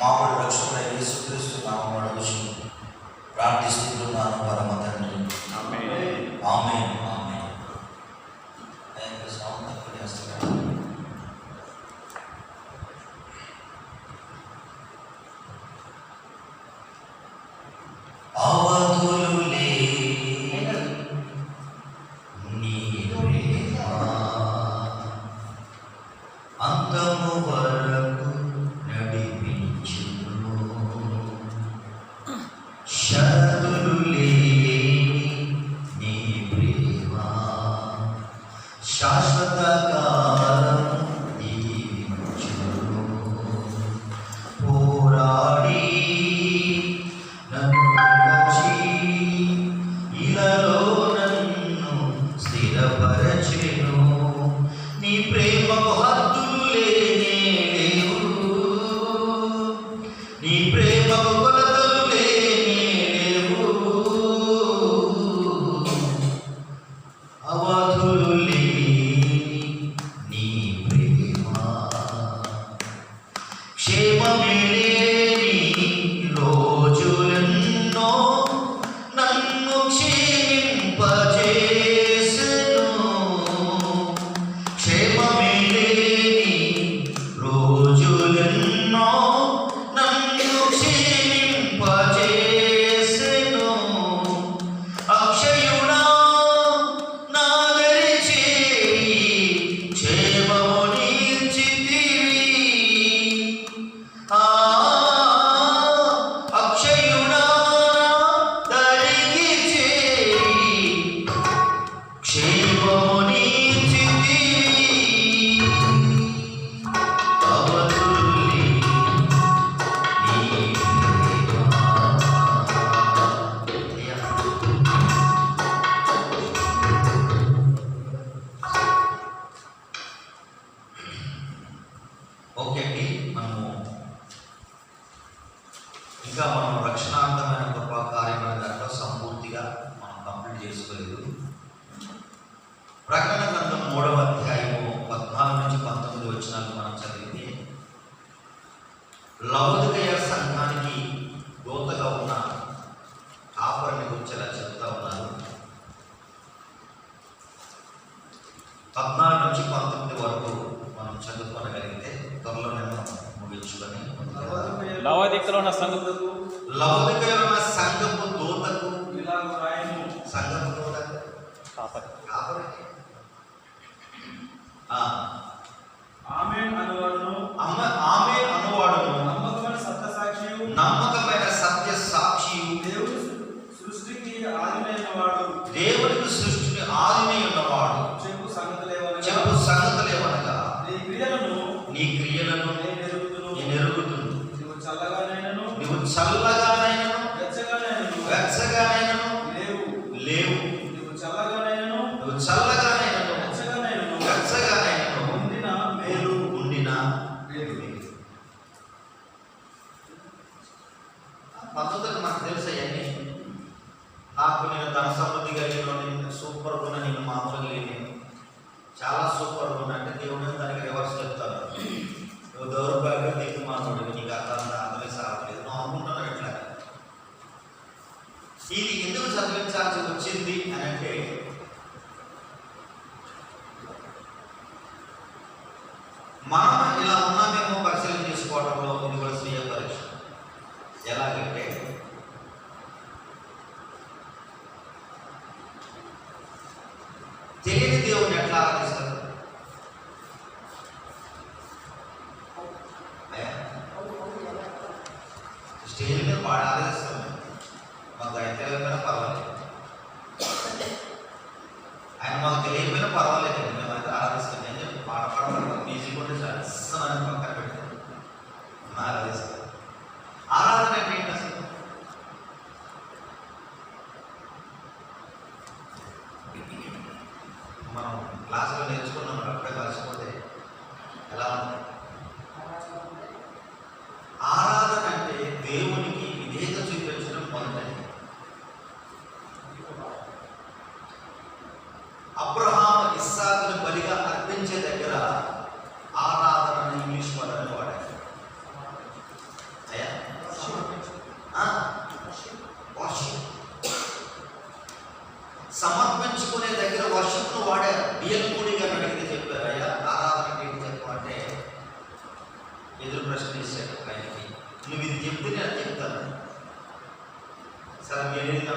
మామూలు రక్షణ యేసుక్రీస్తు నామం అడుగుచు ప్రార్థిస్తున్నాను పరమ You. Amen. చెప్పు సంగతులు నీ క్రియలను నీ క్రియలను నువ్వు చల్లగానైనను. నువ్వు చల్లగానైనను. వెచ్చగానైనను. వెచ్చగానైనను. ఇది ఎందుకు చదివించాల్సి వచ్చింది అని అంటే మనం ಇದೇ ಅತ್ಯುತ್ತಮ ಸರ್ ಮೇಲಿಂದ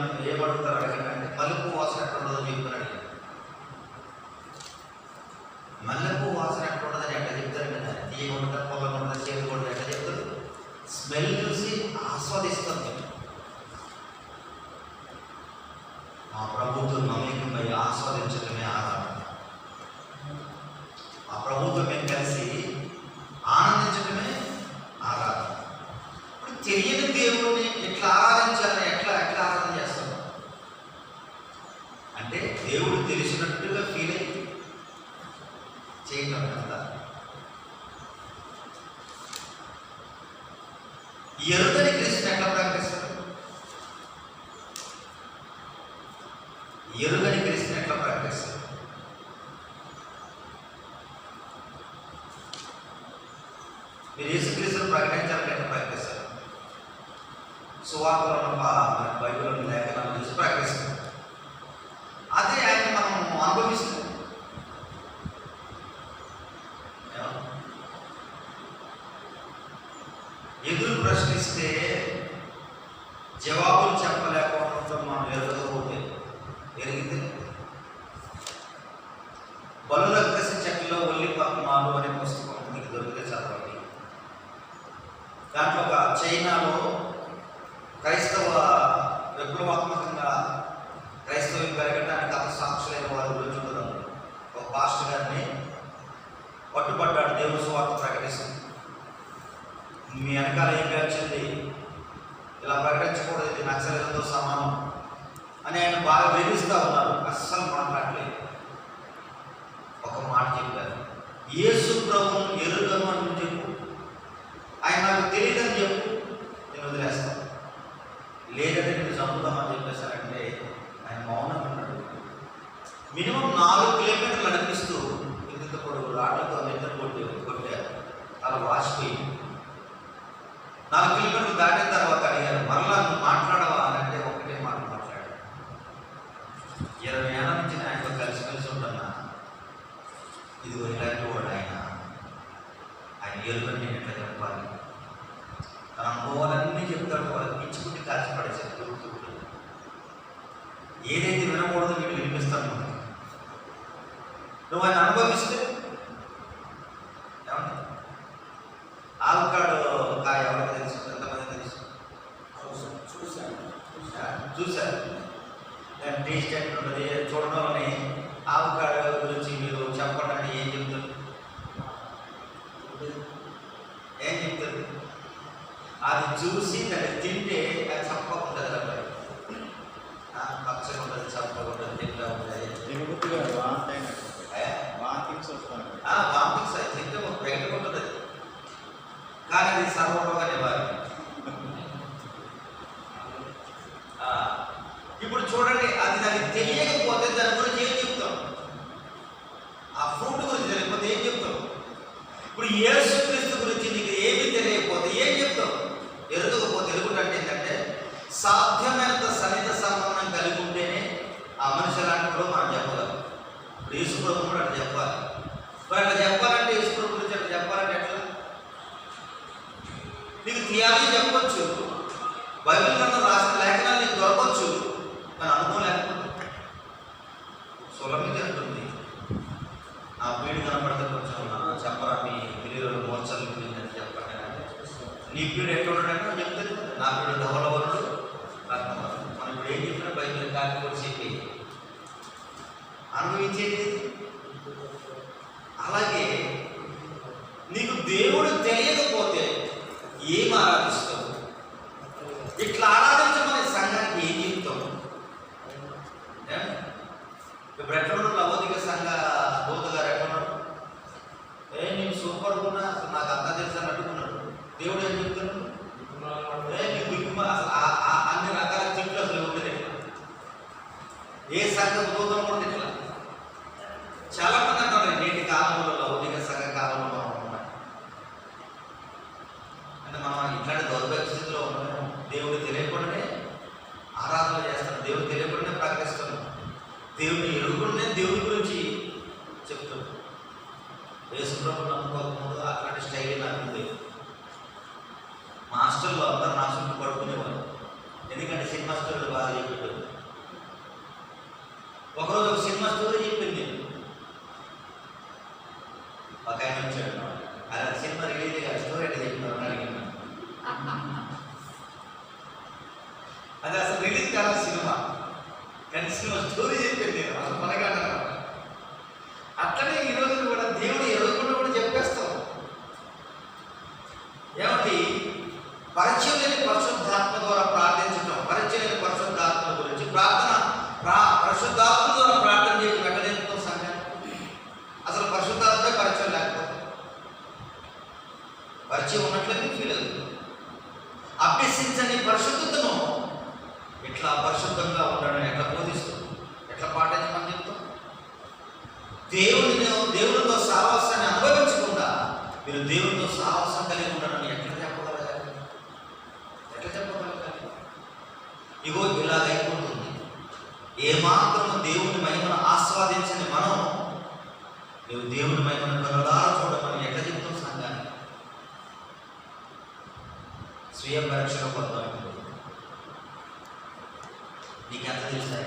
మీ వెనకాల ఏం గడిచింది? ఇలా ప్రకటించకూడదు ఇది నక్సలిజంతో సమానం అని ఆయన బాగా వేధిస్తూ ఉన్నారు. అస్సలు మాట్లాడలేదు. ఒక మాట చెప్పారు. ఏసు ప్రభువును ఎరుగను అని చెప్పు. ఆయన నాకు తెలియదని చెప్పు. నేను వదిలేస్తాను లేదంటే నేను చంపుదామని చెప్పేశారంటే ఆయన మౌనం అన్నాడు మినిమం నాలుగు కిలోమీటర్లు నడిపిస్తూ ఇంత పొడవు రాళ్ళతో నిద్ర కొట్టి కొట్టారు. అలా వాసిపోయింది నాలుగు కిలోమీటర్లు దాటిన తర్వాత అడిగారు మరలా నువ్వు మాట్లాడవా అంటే ఒకటే మాట మాట్లాడాడు ఇరవై ఏళ్ళ నుంచి ఆయనతో కలిసి కలిసి ఉంటున్నా. ఇది ఇలాంటి వాడు ఆయన. ఆయన ఏళ్ళు నేను ఎట్లా చెప్పాలి? తన అనుభవాలన్నీ చెప్తాడు వాళ్ళు పిచ్చుకుంటే కాల్చిపడేసారు తిరుగుతూ ఏదైతే వినకూడదో మీకు వినిపిస్తాను నువ్వు ఆయన అనుభవిస్తే అది చూసి దాన్ని తింటే అది చంపకుండా అన్నమాట పచ్చగా తింటా ఉంటుంది. కానీ సర్వ nosotros వేసుకున్నప్పుడు నమ్ముకోకముందు అక్కడ స్టైల్ నాకు మాస్టర్లు మా హాస్టల్లో నా చుట్టూ పడుకునేవారు ఎందుకంటే సినిమా బాగా చెప్పేటప్పుడు ఒకరోజు ఒక సినిమా बदलला చూడమని ఎట్లా చెప్తాం సంఘాన్ని స్వీయ పరీక్షలో పొందాలి నీకు ఎంత తెలుసా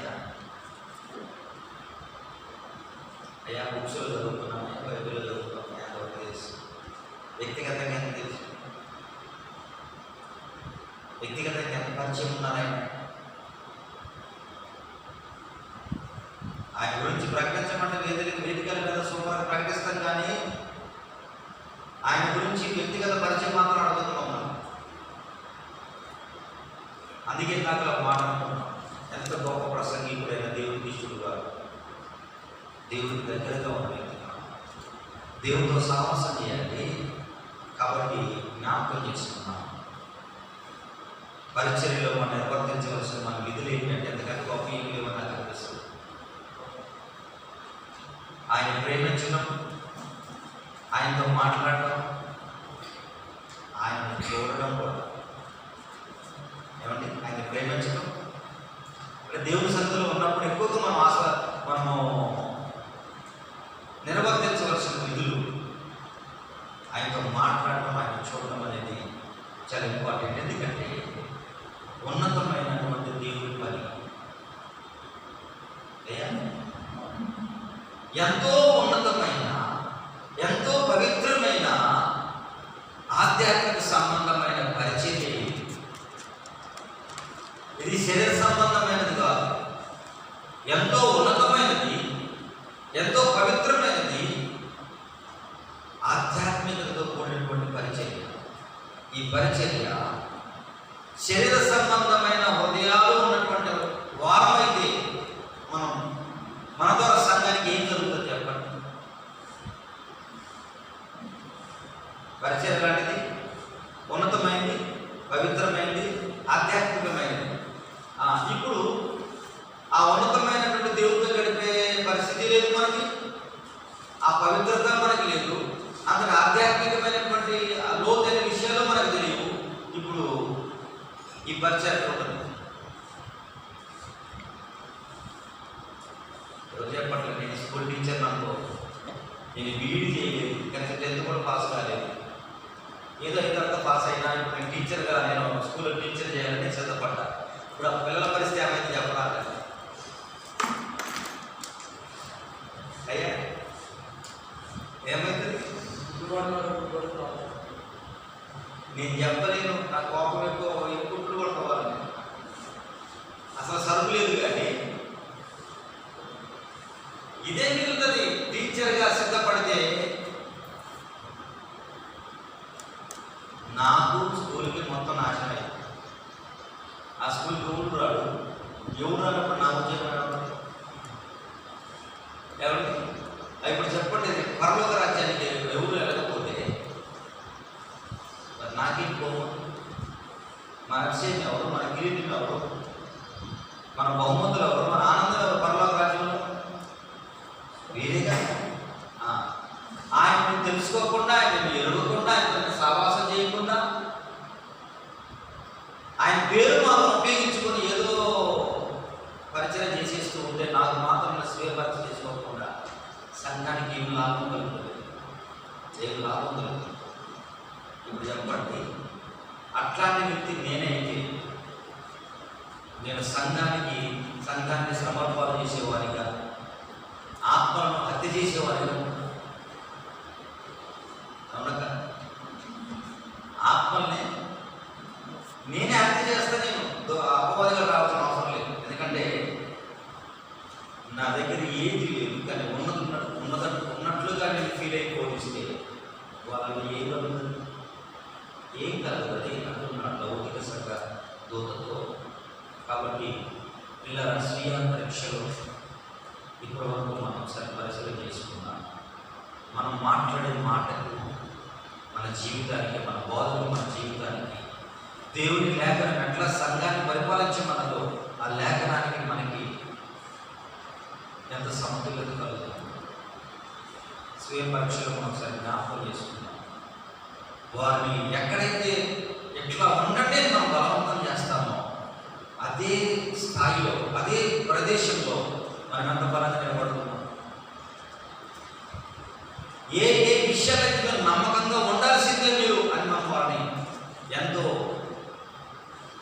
దేవుడి దగ్గరగా ఉండండి. దేవుడితో సాహసం చేయాలి కాబట్టి జ్ఞాపకం చేసుకున్నాం పరిచర్యలో మనం నిర్వర్తించవలసిన మన విధులు ఏంటంటే ఎందుకంటే గొప్ప ఏమి లేవన్నా కనిపిస్తుంది ఆయన ప్రేమించడం ఆయనతో మాట్లాడటం ఆయన చూడడం కూడా. ఏమండి? ఆయన ప్రేమించడం. దేవుని సంతలో ఉన్నప్పుడు ఎక్కువగా మనం ఆశ మనము నిర్వర్తించవలసిన విధులు ఆయనతో మాట్లాడటం ఆయన చూడటం అనేది చాలా ఇంపార్టెంట్ ఎందుకంటే ఉన్నతమైనటువంటి దేవుడి పని. ఎంతో ఉన్నతమైన ఎంతో పవిత్రమైన ఆధ్యాత్మిక సంబంధమైన పరిచయం ఇది శరీర సంబంధమైనది కాదు. ఎంతో 写那个 ఏదో ఇంత పాస్ అయినా ఇప్పుడు నేను టీచర్గా నేను స్కూల్లో టీచర్ చేయాలని సిద్ధపడ్డా ఇప్పుడు ఆ పిల్లల పరిస్థితి ఏమైంది చెప్పరా అయ్యా ఏమైంది? నేను చెప్పలేను నా కోపం योगरा का प्रणाम जय అట్లాంటి వ్యక్తి నేనైతే నేను సంఘానికి సంఘాన్ని సమర్పాలు చేసేవారిగా ఆత్మను హత్య చేసేవారిగా ఒకసారి పరిశీలన మనం మాట్లాడే మాటకు మన జీవితానికి మన బోధలు మన జీవితానికి దేవుని లేఖనం ఎట్లా సంఘాన్ని పరిపాలించమన్నదో ఆ లేఖనానికి మనకి ఎంత సమతుల్యత కలుగుతుంది? స్వీయ పరీక్షలో మనం ఒకసారి జ్ఞాపకం చేసుకుందాం. వారిని ఎక్కడైతే ఎట్లా ఉండటే మనం బలవంతం చేస్తామో అదే స్థాయిలో అదే ప్రదేశంలో మనం ఎంత బలంగా నిలబడుతుంది ఏ ఏ విషయాలైతే మీరు నమ్మకంగా ఉండాల్సిందే మీరు అని మనం వారిని ఎంతో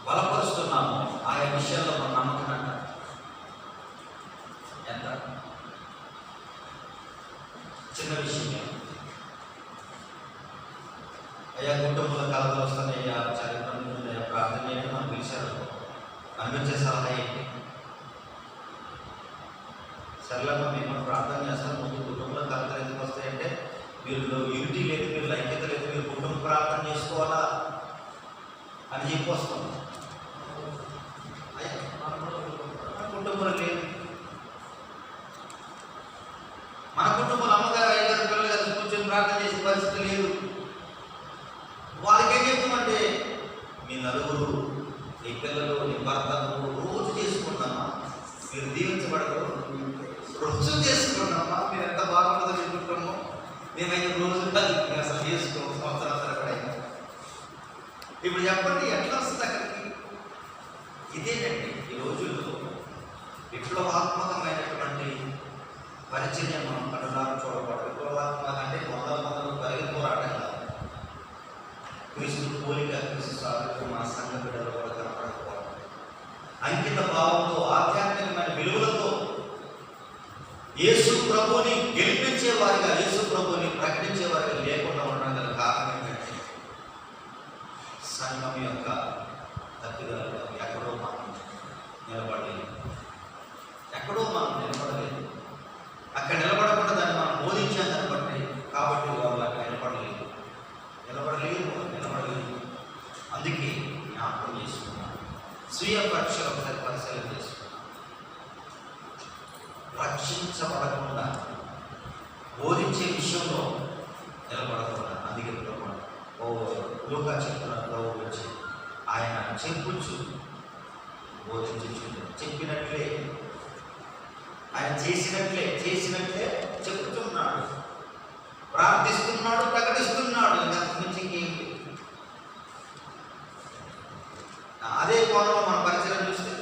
బలపరుస్తున్నామో ఆయా విషయాల్లో మన నమ్మకం అంట ఎంత చిన్న విషయమే అయ్యా కుటుంబంలో కలతలు వస్తున్నాయి అయ్యా చరిత్ర అయ్యా ప్రార్థన చేయండి మనం పిలిచారు అనిపించే సలహా ఏంటి సరళమ్మ మేము మనం ప్రార్థన చేస్తాం ముందు కుటుంబంలో కలతలు ఎందుకు వస్తాయంటే మీరు యూనిటీ లేదు మీరు లైక్యత లేదు మీరు కుటుంబ ప్రార్థన చేసుకోవాలా అని చెప్పి వస్తాం అయ్యా మన కుటుంబంలో లేదు మన కుటుంబంలో అమ్మగారు అయ్యగారు పిల్లలు కలిసి కూర్చొని ప్రార్థన చేసే పరిస్థితి లేదు. వాళ్ళకేం చెప్తామంటే మీ నలుగురు నీ పిల్లలు నీ భర్త రోజు చేసుకుంటామా? మీరు దీవించబడరు రోజు చేసుకున్నామా మీరు ఎంత బాగుంటుందో చెప్పుకుంటామో? మేమైతే రోజు కాదు, మేము అసలు చేసుకోము సంవత్సరాల తరబడి ఇప్పుడు చెప్పండి ఎట్లా వస్తుంది అక్కడికి? ఇదేనండి ఈ రోజుల్లో విప్లవాత్మకమైనటువంటి పరిచర్య మనం కనులారు చూడకూడదు. విప్లవాత్మక అంటే వందల ಕ್ರಿಸ್ತ ಕೂಲಿಗ ಕ್ರಿಸ್ತ ಸ್ವಾತಂತ್ರ್ಯ ಮಾಸಾಂಗ ಬಿಡಲು ಮೂಲಕ ನಾವು ಅಂಕಿತ లోగా చెప్తున్నట్లు వచ్చి ఆయన చెప్పుచ్చు బోధించు చెప్పినట్లే. ఆయన చేసినట్లే చేసినట్లే చెప్తున్నాడు ప్రార్థిస్తున్నాడు ప్రకటిస్తున్నాడు. ఇంకా అదే కోణంలో మన పరిచయం చూస్తే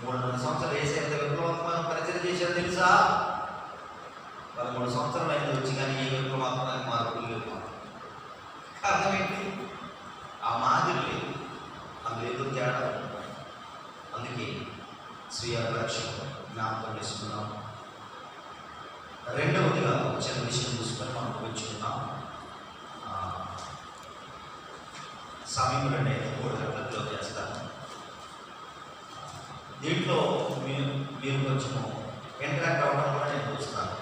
మూడున్నర సంవత్సరాలు వేసే ఎంత విప్లవాత్మక పరిచయం చేశారు తెలుసా పదమూడు సంవత్సరాలు అయింది వచ్చి కానీ ఏ విప్లవాత్మక మార్పులు లేవు కారణం ఏంటి ఆ మాదిరి లేదు అందులో ఏదో తేడా ఉంది. అందుకే స్వీయ రక్షణ జ్ఞాపకం చేసుకున్నాం. రెండవదిగా వచ్చిన విషయం చూసుకొని మనం కూర్చున్నాం సమయంలో నేను మూడు గంటల్లో చేస్తాను. దీంట్లో మీరు మీరు కొంచెం ఇంటరాక్ట్ అవ్వడం కూడా నేను చూస్తాను.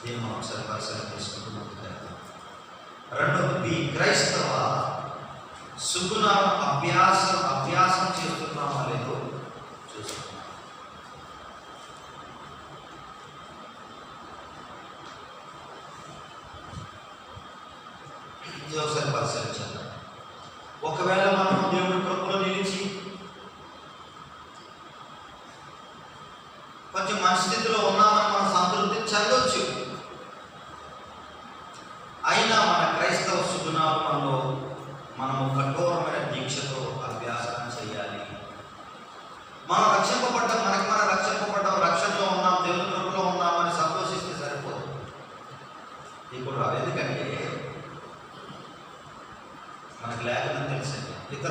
దీన్ని మనం ఒకసారి పరిశీలన చేసుకుంటూ ముందుకు వెళ్దాం. రెండవది క్రైస్తవ సుగుణ అభ్యాసం అభ్యాసం చేస్తున్నామా లేదో ఇది ఒకసారి పరిశీలించాలి. ఒకవేళ మనం